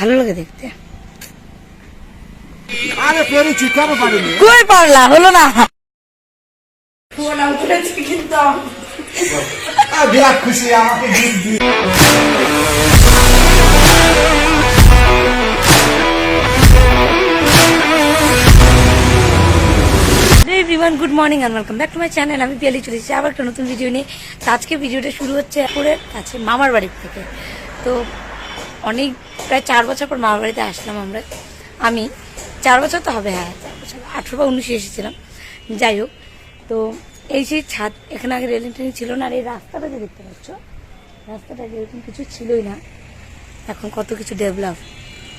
ভালো লাগে দেখতে। আরে পেরেছি পারিনি কই পারলা? হলো না। বিরাট খুশি আমাকে everyone good morning and welcome back to my channel আমি পিয়ালি চলে এসেছি আবার একটা নতুন ভিডিও নিয়ে। আজকে ভিডিওটা শুরু হচ্ছে পুরে কাছে মামার বাড়ির থেকে। তো অনেক, প্রায় চার বছর পর মামার বাড়িতে আসলাম আমরা। আমি, চার বছর তো হবে হ্যাঁ চার বছর, আঠেরো বা উনিশে এসেছিলাম। যাই হোক, তো এই সেই ছাদ, এখানে আগে রেলিং টেলিং ছিল না, আর এই রাস্তাটা যে দেখতে পাচ্ছ, রাস্তাটা এরকম কিছু ছিলই না। এখন কত কিছু ডেভেলপ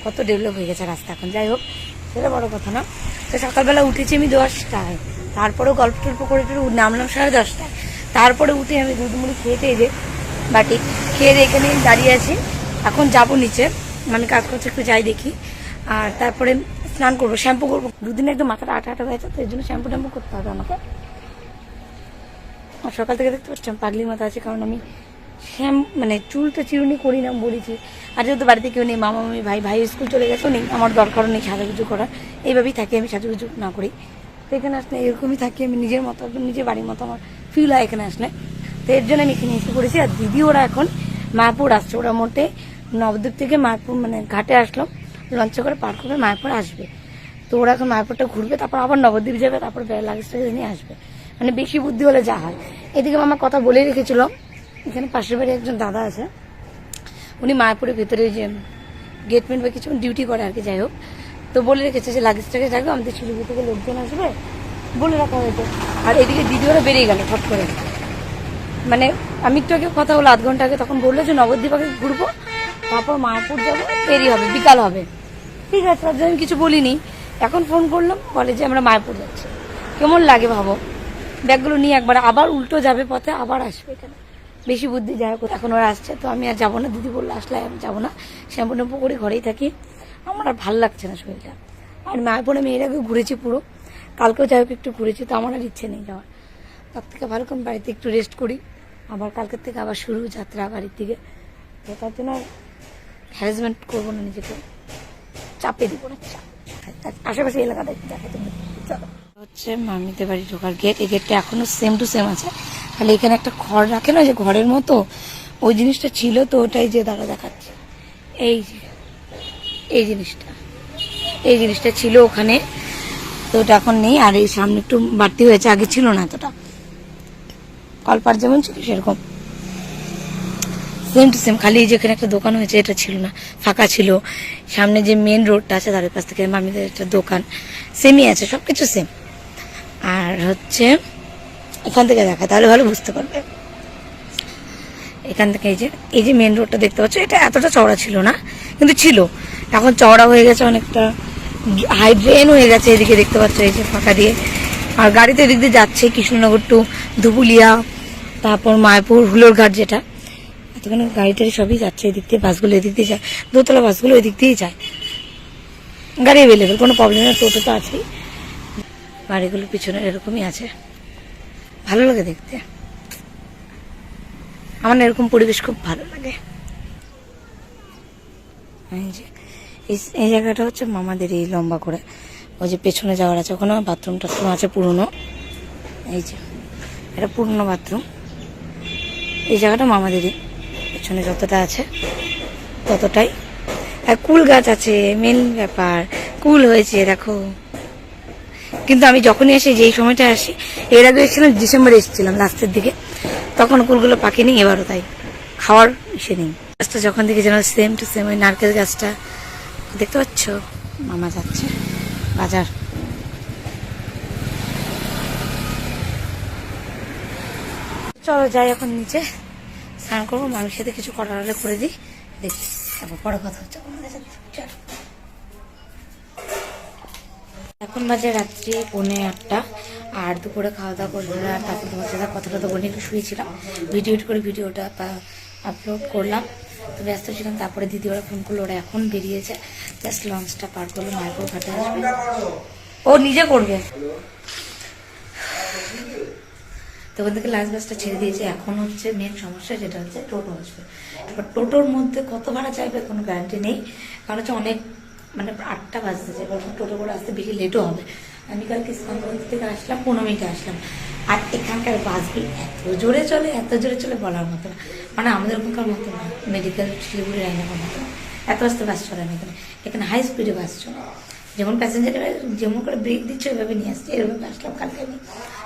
কত ডেভেলপ হয়ে গেছে রাস্তা এখন। যাই হোক, সেটা বড় কথা না। তো সকালবেলা উঠেছি আমি দশটায়, তারপরেও গল্প টল্প করে নামলাম সাড়ে দশটায়। তারপরে উঠে আমি দুধ মুড়ি খেয়ে টেয়ে বাটি, খেয়ে এখানে দাঁড়িয়ে আছি। এখন যাব নিচে। আমি কাজ করছি, একটু যাই দেখি। আর তারপরে স্নান করব, শ্যাম্পু করব। দুদিন একদম মাথাটা আটা আটা হয়েছে তো এই জন্য শ্যাম্পু ট্যাম্পু করতে হবে আমাকে। আর সকাল থেকে দেখতে পাচ্ছি পাগলি মাথা আছে, কারণ আমি শ্যাম মানে চুল তো চিরুনি করি না, বলেছি। আর যেহেতু বাড়িতে কেউ নেই, মামা, মামি, ভাই ভাই স্কুল চলে গেছে নেই আমার দরকারও নেই সাজুগুজু করার। এইভাবেই থাকি আমি সাজুগুজু না করি। তো এখানে আসলে এরকমই থাকি আমি নিজের মতো, নিজের বাড়ির মতো আমার ফিল হয় এখানে আসলে। তো এর জন্য আমি এখানে এসে পড়েছি, আর দিদি ওরা এখন মায়াপুর আসছে ওরা মোটে নবদ্বীপ থেকে মায়াপুর মানে ঘাটে আসলাম লঞ্চে করে পার করে মায়াপুর আসবে। তো ওরা এখন মায়াপুরটা ঘুরবে, তারপর আবার নবদ্বীপ যাবে, তারপর লাগেজটা নিয়ে আসবে। মানে বেশি বুদ্ধি হলে যা হয়। এদিকে আমার কথা বলেই রেখেছিল। এখানে পাশের বাড়ি একজন দাদা আছে। উনি মায়াপুরের ভিতরে যে গেটম্যান বা কিছু ডিউটি করে আর কি, যাই হোক। তো বলে রেখেছে যে লাগেজটাকে যাবে আমাদের শিলিগুড়ি থেকে লোকজন আসবে। বলে রাখা হয়েছে। আর এদিকে দিদি ওরা বেরিয়ে গেল, ফট করে। মানে আমি একটু আগে কথা হলো আধ ঘণ্টা আগে তখন বলল যে নবদ্বীপ আগে ঘুরবো, তারপর মায়াপুর যাব, দেরি হবে, বিকাল হবে। ঠিক আছে, তার আমি কিছু বলিনি। এখন ফোন করলাম, বলে যে আমরা মায়াপুর যাচ্ছি। কেমন লাগে ভাবো? ব্যাগগুলো নিয়ে একবার আবার উল্টো যাবে পথে, আবার আসবে এখানে। বেশি বুদ্ধি হোক, এখন ওরা আসছে, তো আমি আর যাব না। দিদি বলল, আসলে আমি যাব না। শ্যাম্পু ট্যাম্পু করে ঘরেই থাকি। আমার আর ভালো লাগছে না শরীরটা। আর মায়াপুরে মেয়ের আগে ঘুরেছি পুরো। কালকেও যাই হোক একটু ঘুরেছি, তো আমার আর ইচ্ছে নেই যাওয়ার। তার থেকে ভালো কম বাড়িতে একটু রেস্ট করি। আবার কালকের থেকে আবার শুরু যাত্রা বাড়ির দিকে। তো তার জন্য হ্যারাসমেন্ট করব না নিজেকে। চাপে দিব না চাপ আশেপাশে এলাকা দেখতে দেখো তুমি। হচ্ছে মামিদের বাড়ি ঢোকার গেট এই গেটটা এখনও সেম টু সেম আছে। তাহলে এখানে একটা ঘর রাখে না যে ঘরের মতো। ওই জিনিসটা ছিল তো, ওটাই যে দাঁড়া দেখাচ্ছে। এই এই জিনিসটা। এই জিনিসটা ছিল ওখানে। তো ওটা এখন নেই, আর এই সামনে একটু বাড়তি হয়েছে, আগে ছিল না এতটা। কলপার যেমন ছিল সেরকম। সেম টু সেম খালি এই যেখানে একটা দোকান হয়েছে, এটা ছিল না, ফাঁকা ছিল। সামনে যে মেন রোডটা আছে তাদের পাশ থেকে মামিদের একটা দোকান। সেমই আছে সব কিছু সেম আর হচ্ছে, এখান থেকে দেখা, তাহলে ভালো বুঝতে পারবে। এখান থেকে এই যে এই যে মেন রোডটা দেখতে পাচ্ছ, এটা এতটা চওড়া ছিল না, কিন্তু ছিল। এখন চওড়া হয়ে গেছে অনেকটা হাই ড্রেন হয়ে গেছে, এদিকে দেখতে পাচ্ছ, এই যে ফাঁকা দিয়ে। আর গাড়িতে এদিক দিয়ে যাচ্ছে কৃষ্ণনগর টু ধুবুলিয়া, তারপর মায়াপুর, হুলোর ঘাট যেটা। এতখানে গাড়ি টাড়ি সবই যাচ্ছে এদিক দিয়ে, বাসগুলো এদিক দিয়ে যায়, দোতলা বাসগুলো এদিক দিয়েই যায়। গাড়ি অ্যাভেলেবেল কোনো প্রবলেম নেই, টোটো তো আছেই। গাড়িগুলো পিছনে এরকমই আছে। ভালো লাগে দেখতে। আমার এরকম পরিবেশ খুব ভালো লাগে। এই জায়গাটা হচ্ছে মামাদের এই লম্বা করে। ওই যে পেছনে যাওয়ার আছে, ওখানে বাথরুম টাথরুম আছে পুরনো। এই যে, এটা পুরনো বাথরুম। এই জায়গাটা মামাদেরই, পেছনে যতটা আছে ততটাই। আর কুল গাছ আছে মেন ব্যাপার। কুল হয়েছে, দেখো। কিন্তু আমি যখনই আসি, যেই সময়টা আসি, এর আগে এসেছিলাম, ডিসেম্বরে এসেছিলাম লাস্টের দিকে। তখন কুলগুলো পাকেনি এবারও তাই। খাওয়ার ইসে নেই। গাছটা যখন দিকে যেন সেম টু সেম ওই নারকেল গাছটা। দেখতে পাচ্ছ? মামা যাচ্ছে। বাজার। চলো যাই এখন নিচে। স্নান করব, মামির সাথে কিছু করার হলে করে দিই। দেখি, তারপর পরে কথা হচ্ছে। এখন বাজে রাত্রি পৌনে আটটা। আর দুপুরে খাওয়া দাওয়া করলে আর তারপর তোমার সাথে কথা টথা বলে একটু শুয়েছিলাম। ভিডিও করে ভিডিওটা আপলোড করলাম। তো ব্যস্ত ছিলাম, তারপরে দিদি ওরা ফোন করল, ওরা এখন বেরিয়েছে। জাস্ট লঞ্চটা পার করল মায়াপুর ঘাটে আসবে। ও নিজে করবে? তো ওখান থেকে লাস্ট বাসটা ছেড়ে দিয়েছে। এখন হচ্ছে মেন সমস্যা যেটা হচ্ছে, টোটো আসবে। এবার টোটোর মধ্যে কত ভাড়া চাইবে কোনো গ্যারান্টি নেই। কারণ হচ্ছে অনেক মানে আটটা বাজতেছে এবার টোটো করে আসতে বেশি লেটও হবে। আমি কালকে ইসলামগঞ্জ থেকে আসলাম, পনেরো মিনিটে আসলাম। আর এখানকার বাসগুলো এত জোরে চলে, এত জোরে চলে বলার মতো না। মানে আমাদের ওখানকার মতো না মেডিকেল শিলিগুড়ি লাইনের মতো। এত আসতে বাস চলে না এখানে। এখানে হাই স্পিডে বাস চলে। যেমন প্যাসেঞ্জার যেমন করে ব্রেক দিচ্ছে, ওইভাবে নিয়ে আসছে, এরকম আসলাম কালকে আমি।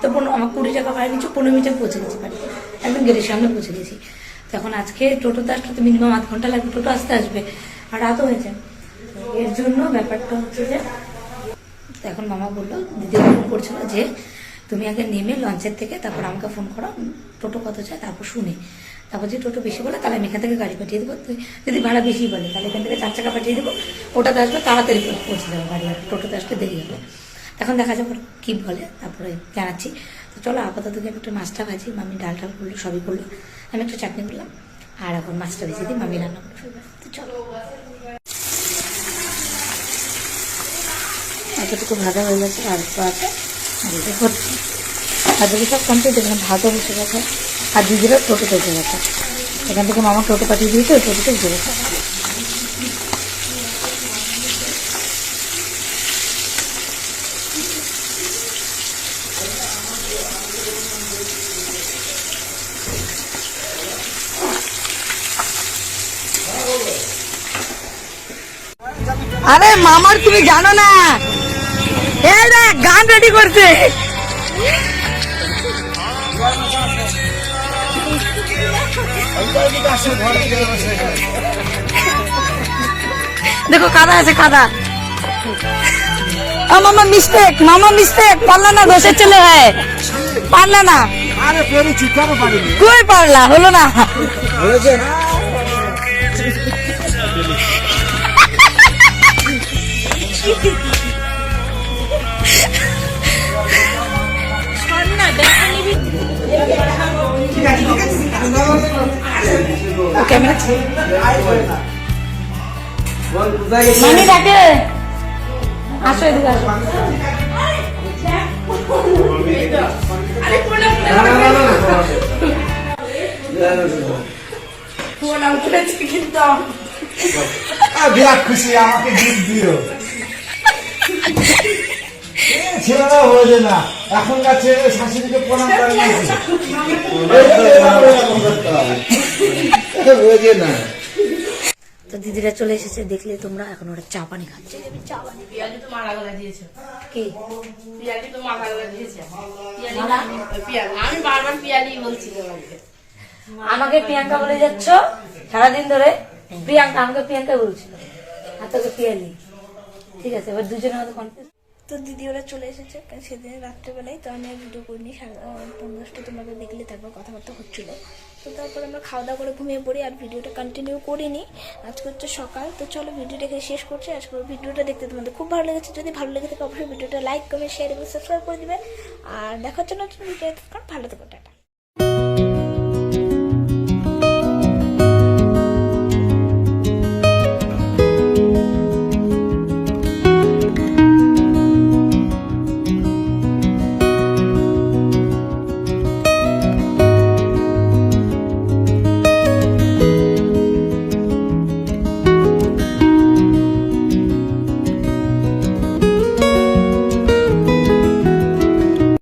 তো পনেরো, আমার কুড়ি টাকা ভাড়া নিচ্ছে, পনেরো মিনিটে পৌঁছে গেছি বাড়িতে একদম গেটের সামনে পৌঁছে গেছি। তখন আজকে টোটোতে আসলে তো মিনিমাম আধ ঘণ্টা লাগবে, টোটো আসতে আসবে। আর রাতও হয়েছে এর জন্য ব্যাপারটা হচ্ছে যে এখন মামা বলল দিদি ফোন করছিল যে তুমি আগে নেমে লঞ্চের থেকে তারপর আমাকে ফোন করো টোটো কত চায় তারপর শুনে। তারপর যদি টোটো বেশি বলে, তাহলে আমি এখান থেকে গাড়ি পাঠিয়ে দেবো। যদি ভাড়া বেশি বলে, তাহলে এখান থেকে চার চাকা পাঠিয়ে দেবো। ওটাতে আসবে, তাড়াতাড়ি পৌঁছে যাবে গাড়ি টোটোতে আসতে দেরি হবে। তখন দেখা যাবে কি বলে, তারপরে জানাচ্ছি। তো চলো, আপাতত আমি একটু মাছটা ভাজি। মামি ডাল টাল করল, সবই করল। আমি একটু চাটনি করলাম, আর এখন মাছটা ভেজে দিই, মামি রান্না করে ফেলবে তো চলো। এতটুকু ভাজা হয়ে গেছে, আর আছে। যদি সব কমপ্লিট এখানে ভাতও বসে গেছে। আর টোটোতে উঠে গেছে। এখান থেকে মামা টোটো পাঠিয়ে দিয়েছে, ওই টোটোতে উঠে গেছে। আরে মামার তুমি জানো না গান রেডি করছে। দেখো কাদা আছে কাদা। মামা মিস্টেক মামা মিস্টেক পারলা না দোষের ছেলে হয়। পারলা না। কই পারলা? হলো না। হয়েছে। ও ক্যামেরা মামি ডাকে আসো এদিকে আসো আর বিরাট খুশি আমাকে গিফট দিও ছেলেরা হয়েছে না এখনকার ছেলে শাশুড়িকে প্রণাম করে না তো দিদিরা চলে এসেছে দেখলে তোমরা এখন ওরা চা পানি খাচ্ছে। চা পানি পিয়ালি তো মালা গলা দিয়েছে। কি? পিয়ালি তো মালা গলা দিয়েছে। পিয়ালি আমি বারবার পিয়ালি বলছি আমাকে প্রিয়াঙ্কা বলে যাচ্ছ? সারাদিন ধরে? প্রিয়াঙ্কা আমাকে প্রিয়াঙ্কা বলছিল। আর তোকে পিয়ালি। ঠিক আছে এবার দুজনের মতো কনফিউজ তো দিদি ওরা চলে এসেছে সেদিন রাত্রেবেলায় তো আমি ভিডিও করিনি পনেরো তোমাদের দেখলে তারপর কথাবার্তা হচ্ছিল। তো তারপর আমরা খাওয়া দাওয়া করে ঘুমিয়ে পড়ি আর ভিডিওটা কন্টিনিউ করিনি। আজকে হচ্ছে সকাল, তো চলো ভিডিওটা এখানে শেষ করছি। আজকে ভিডিওটা দেখতে তোমাদের খুব ভালো লেগেছে। যদি ভালো লেগে থাকে, অবশ্যই ভিডিওটা লাইক কমেন্ট শেয়ার এবং সাবস্ক্রাইব করে দেবেন। আর দেখা হচ্ছে ভিডিও ভালো থাকো, টাটা।